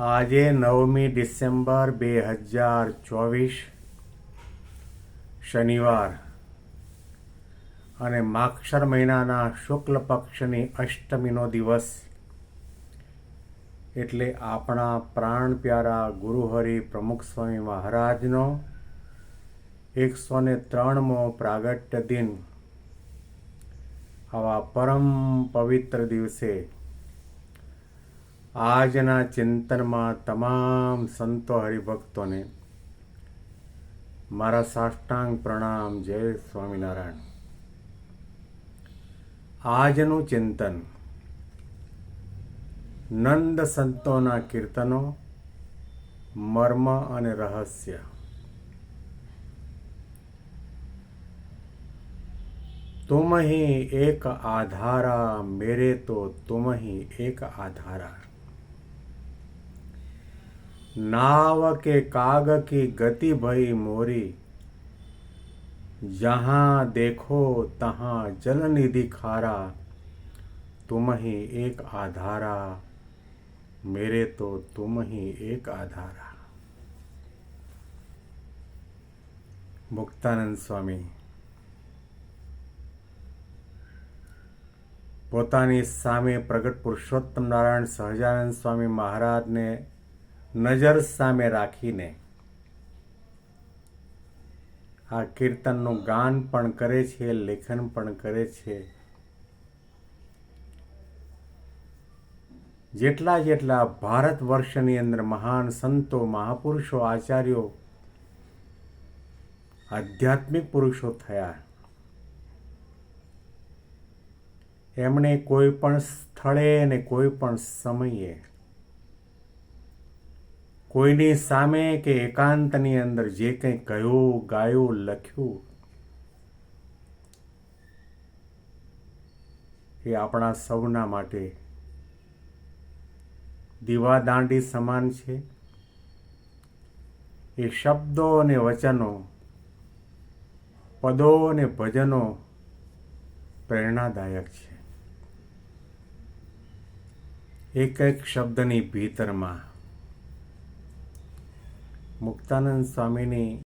આજે નવમી ડિસેમ્બર બે હજાર ચોવીસ, શનિવાર. અને માક્ષર મહિનાના શુક્લ પક્ષની અષ્ટમીનો દિવસ. એટલે આપણા પ્રાણ પ્યારા ગુરુહરિ પ્રમુખ સ્વામી મહારાજનો એકસો ને ત્રણમો પ્રાગટ્ય દિન. આવા પરમ પવિત્ર દિવસે આજના ચિંતનમાં તમામ સંતો હરિભક્તોને મારા સાષ્ટાંગ પ્રણામ જય સ્વામિનારાયણ આજનું ચિંતન નંદ સંતોના કીર્તનો મર્મ અને રહસ્ય तुम ही एक आधारा मेरे तो तुम ही एक आधारा नाव के काग की गति भई मोरी जहाँ देखो तहाँ जल निधि खारा तुम ही एक आधारा मेरे तो तुम ही एक आधारा મુક્તાનંદ સ્વામી પોતાની સામે પ્રગટ પુરુષોત્તમ નારાયણ સહજાનંદ સ્વામી મહારાજને નજર સામે રાખીને આ કીર્તનનું ગાન પણ કરે છે, લેખન પણ કરે છે. જેટલા જેટલા ભારત વર્ષની અંદર મહાન સંતો, મહાપુરુષો, આચાર્યો, આધ્યાત્મિક પુરુષો થયા. એમણે કોઈ પણ સ્થળે અને કોઈ પણ સમયે કોઈની સામે કે એકાંતની અંદર જે કંઈ કહ્યું, ગાયું, લખ્યું, એ આપણા સૌના માટે દીવાદાંડી સમાન છે. એ શબ્દો અને વચનો, પદો અને ભજનો પ્રેરણાદાયક છે. એક એક શબ્દની ભીતરમાં મુક્તાનંદ સ્વામીની